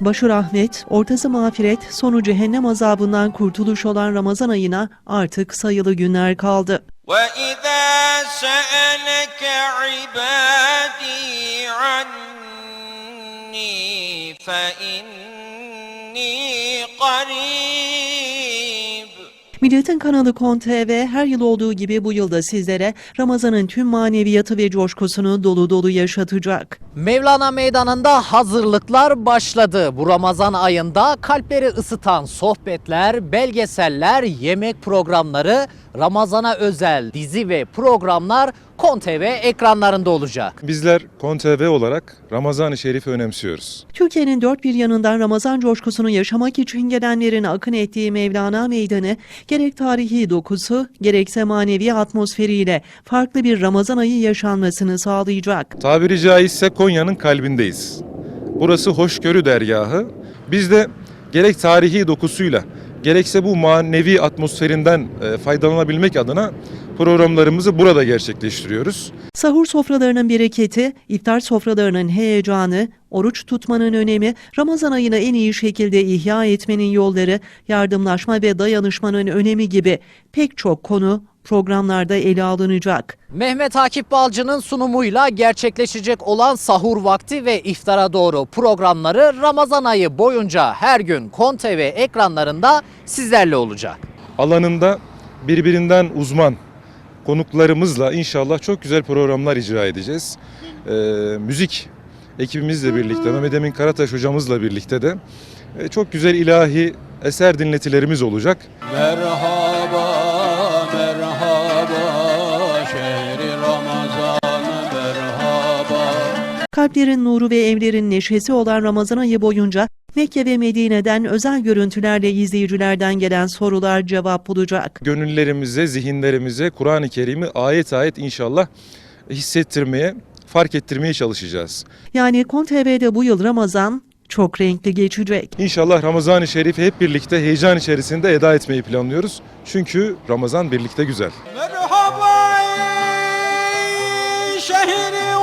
Başı rahmet, ortası mağfiret, sonu cehennem azabından kurtuluş olan Ramazan ayına artık sayılı günler kaldı. وإذا سألك عبادي عني فإني قريب Milletin kanalı Kon TV her yıl olduğu gibi bu yılda sizlere Ramazan'ın tüm maneviyatı ve coşkusunu dolu dolu yaşatacak. Mevlana Meydanı'nda hazırlıklar başladı. Bu Ramazan ayında kalpleri ısıtan sohbetler, belgeseller, yemek programları, Ramazan'a özel dizi ve programlar Kon TV ekranlarında olacak. Bizler KonTV olarak Ramazan-ı Şerif'i önemsiyoruz. Türkiye'nin dört bir yanından Ramazan coşkusunu yaşamak için gelenlerin akın ettiği Mevlana Meydanı gerek tarihi dokusu gerekse manevi atmosferiyle farklı bir Ramazan ayı yaşanmasını sağlayacak. Tabiri caizse Konya'nın kalbindeyiz. Burası hoşgörü dergahı. Biz de gerek tarihi dokusuyla gerekse bu manevi atmosferinden e, faydalanabilmek adına programlarımızı burada gerçekleştiriyoruz. Sahur sofralarının bereketi, iftar sofralarının heyecanı, oruç tutmanın önemi, Ramazan ayını en iyi şekilde ihya etmenin yolları, yardımlaşma ve dayanışmanın önemi gibi pek çok konu programlarda ele alınacak. Mehmet Akif Balcı'nın sunumuyla gerçekleşecek olan sahur vakti ve iftara doğru programları Ramazan ayı boyunca her gün Kon TV ekranlarında sizlerle olacak. Alanında birbirinden uzman konuklarımızla inşallah çok güzel programlar icra edeceğiz. E, müzik ekibimizle birlikte, Mehmet Emin Karataş hocamızla birlikte de e, çok güzel ilahi eser dinletilerimiz olacak. Merhaba, Kalplerin nuru ve evlerin neşesi olan Ramazan ayı boyunca Mekke ve Medine'den özel görüntülerle izleyicilerden gelen sorular cevap bulacak. Gönüllerimize, zihinlerimize Kur'an-ı Kerim'i ayet ayet inşallah hissettirmeye, fark ettirmeye çalışacağız. Yani Kon TV'de bu yıl Ramazan çok renkli geçecek. İnşallah Ramazan-ı Şerif'i hep birlikte heyecan içerisinde eda etmeyi planlıyoruz. Çünkü Ramazan birlikte güzel. Merhaba şehri